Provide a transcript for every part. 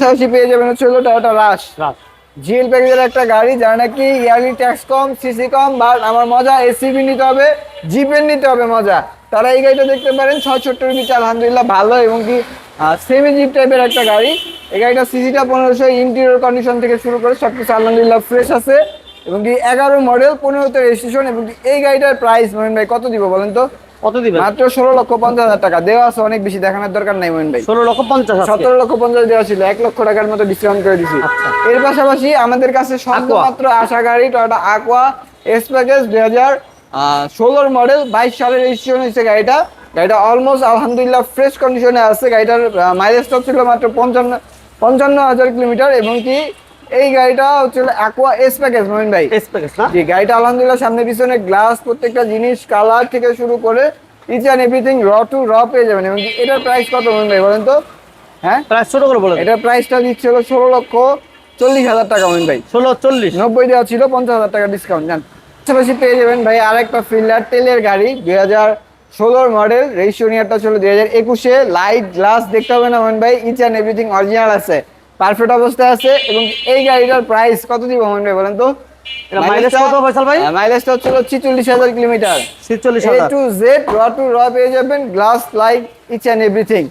পাশাপাশি পেয়ে যাবেন হচ্ছে হলো টয়োটা রাশ জিএল প্যাকেজের একটা গাড়ি যার নাকি ইয়ারলি ট্যাক্স কম সিসি কম বাট আমার মজা এসিবি নিতে হবে জিপের নিতে হবে মজা। তারা এই গাড়িটা দেখতে পারেন ছয়ষট্টির নিচে আলহামদুলিল্লাহ ভালো এবং কি সেমি জিপ টাইপের একটা গাড়ি। এই গাড়িটা সিসিটা পনেরোশো ইন্টেরিয়র কন্ডিশন থেকে শুরু করে সব কিছু আলহামদুলিল্লাহ ফ্রেশ আছে। এবং কি এগারো মডেল পনেরোতে রেজিস্ট্রেশন এবং এই গাড়িটার প্রাইস মোহন ভাই কত দিব বলেন তো? কত দিবেন? মাত্র ষোলো লক্ষ পঞ্চাশ হাজার টাকা। দেওয়া আছে অনেক বেশি দেখানোর দরকার নাই মোহন ভাই। ষোলো লক্ষ পঞ্চাশ সতেরো লক্ষ পঞ্চাশ দেওয়া ছিল এক লক্ষ টাকার মতো ডিসকাউন্ট করে দিছি। আচ্ছা। এর পাশাপাশি আমাদের কাছে শুধুমাত্র আশা গাড়ি টয়টা আকোয়া এস প্যাকেজ দুই হাজার ষোলোর মডেল বাইশ সালের রেজিস্ট্রেশন হয়েছে গাড়িটা। গাড়িটা অলমোস্ট আলহামদুলিল্লাহ ফ্রেশ কন্ডিশনে আছে। গাড়িটার মাইলেজটা ছিল মাত্র পঞ্চান্ন পঞ্চান্ন হাজার কিলোমিটার এবং কি এই গাড়িটা হচ্ছে অ্যাকোয়া এস প্যাকেজ মোহিন ভাই। এস প্যাকেজ না? জি গাড়িটা আলহামদুলিল্লাহ সামনে পিছনে গ্লাস প্রত্যেকটা জিনিস কালার থেকে শুরু করে ইচ অ্যান্ড এভরিথিং র টু র পেয়ে যাবেন। এবং এটার প্রাইস কত মোহন ভাই বলেন তো? হ্যাঁ? প্রায় ছোট করে বলে এটার প্রাইসটা দিচ্ছে হলো ষোলো লক্ষ চল্লিশ হাজার টাকা মোহন ভাই। ষোলো চল্লিশ। নব্বই দেওয়া ছিল পঞ্চাশ হাজার টাকা ডিসকাউন্ট জান। পাশাপাশি পেয়ে যাবেন ভাই আরেকটা ফিল্ডার তেলের গাড়ি দুই হাজার ষোলোর মডেল রেজিস্ট্রেশন ইয়ারটা ছিল দুই হাজার একুশে লাইট গ্লাস দেখতে হবে না মোহন ভাই ইচ অ্যান্ড এভরিথিং অরিজিনাল আছে। পারফেক্ট অবস্থায় আছে এবং এই গাড়িটার প্রাইস কত দিব মোহন ভাই বলেন তো? মাইলেজ কত ফয়সাল ভাই? মাইলেজটা হচ্ছিল ছিচল্লিশ কিলোমিটার। ছিচল্লিশ এ টু জেড র টু র পেয়ে যাবেন glass light each and everything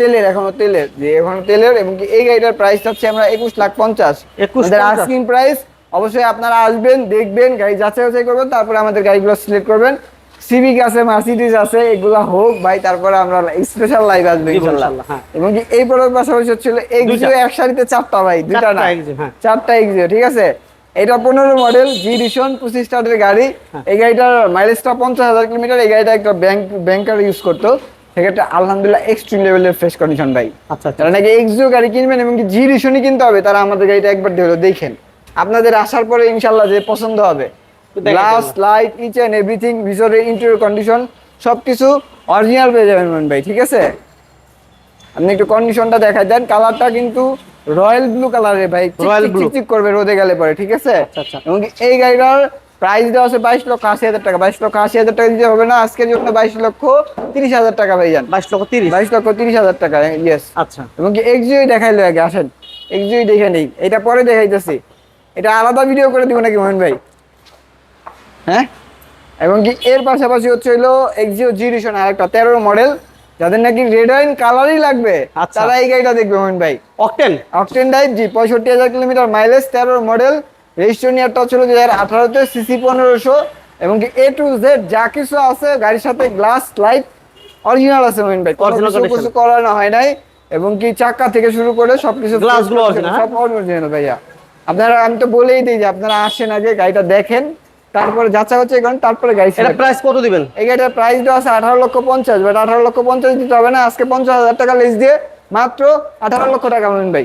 তেলের এখনও তেলের। যে এখনও তেলের এবং এই গাড়িটার প্রাইস হচ্ছে আমরা একুশ লাখ পঞ্চাশ। 21 আস্কিং প্রাইস অবশ্যই আপনারা আসবেন দেখবেন গাড়ি যাচাই বাছাই করবেন তারপরে আমাদের গাড়িগুলো সিলেক্ট করবেন। সিভিক আছে মার্সিডিজ আছে এগুলো হোক ভাই তারপরে আমরা স্পেশাল লাইভ আসবে হ্যাঁ। এবং কি এই প্রোডাক্ট পাশাপাশি হচ্ছিল এক্সিও এক সারিতে চারটা ভাই দুইটা না? চারটা হ্যাঁ। এক্সিও ঠিক আছে? এটা পনেরো মডেল জি ডিশন পঁচিশ স্টার্টের গাড়ি। হ্যাঁ। এই গাড়িটার মাইলেজটা পঞ্চাশ হাজার কিলোমিটার এই গাড়িটা একটা ব্যাংক ব্যাংকার ইউজ করতো। সেক্ষেত্রে আলহামদুলিল্লাহ এক্সট্রিম লেভেলের ফ্রেশ কন্ডিশন ভাই। আচ্ছা আচ্ছা। যারা নাকি এক্সিও গাড়ি কিনবেন এবং কি জি ডিশনই কিনতে হবে তারা আমাদের গাড়িটা একবার দেখল দেখেন। আপনাদের আসার পরে ইনশাল্লাহ যে পছন্দ হবে। Glass light each and everything ভিতরে ইন্টেরিয়র কন্ডিশন সবকিছু অরিজিনাল পেয়ে যাবেন মোহন ভাই ঠিক আছে? আপনি একটু কন্ডিশনটা দেখাই দেন কালারটা কিন্তু রয়্যাল ব্লু কালারের ভাই রয়্যাল blue। চিকচিক করবে রোদে গেলে পরে ঠিক আছে? আচ্ছা, আচ্ছা। এবং এই গাড়িটার প্রাইস দেওয়া আছে বাইশ লক্ষ আশি হাজার টাকা বাইশ লক্ষ আশি হাজার টাকা দিতে হবে না আজকের জন্য বাইশ লক্ষ তিরিশ হাজার টাকা ভাই যান। বাইশ লক্ষ তিরিশ। বাইশ লক্ষ তিরিশ হাজার টাকা ইয়েস আচ্ছা। এবং কি এক্সিওই দেখাইলো আগে আসেন। এক্সিওই দেখে নেই এটা পরে দেখাইতেছি। এটা আলাদা ভিডিও করে দিব নাকি মোহন ভাই? হ্যাঁ? এবং কি এর পাশাপাশি হচ্ছে হলো এক্সিও জি ডিশন আর একটা তেরো মডেল যাদের নাকি রেড ওয়াইন কালারই লাগবে। আচ্ছা। তারা এই গাড়িটা দেখবে মোহন ভাই। অকটেন অকটেন ডাইভ জি পঁয়ষট্টি হাজার কিলোমিটার মাইলেজ তেরো মডেল রেজিস্ট্রেশন ইয়ারটা ছিল দুই হাজার আঠারোতে সিসি পনেরোশো। এবং কি এ টু জেড যা কিছু আছে গাড়ির সাথে গ্লাস লাইট অরিজিনাল আছে মোহিন ভাই। কিছু। করানো হয় নাই। এবং কি চাকা থেকে শুরু করে সবকিছু Glass গুলো original, সব অরিজিনাল ভাইয়া। আপনারা আমি তো বলেই দিই যে আপনারা আসেন আগে গাড়িটা দেখেন। তারপরে যাচাই হচ্ছে কারণ তারপরে গাড়ি এটা প্রাইস কত দিবেন? এই গাড়িটার প্রাইস দেওয়া আছে আঠারো লক্ষ পঞ্চাশ বাট আঠারো লক্ষ পঞ্চাশ দিতে হবে না আজকে পঞ্চাশ হাজার টাকা লিস্ট দিয়ে মাত্র আঠারো লক্ষ টাকা পাবেন ভাই।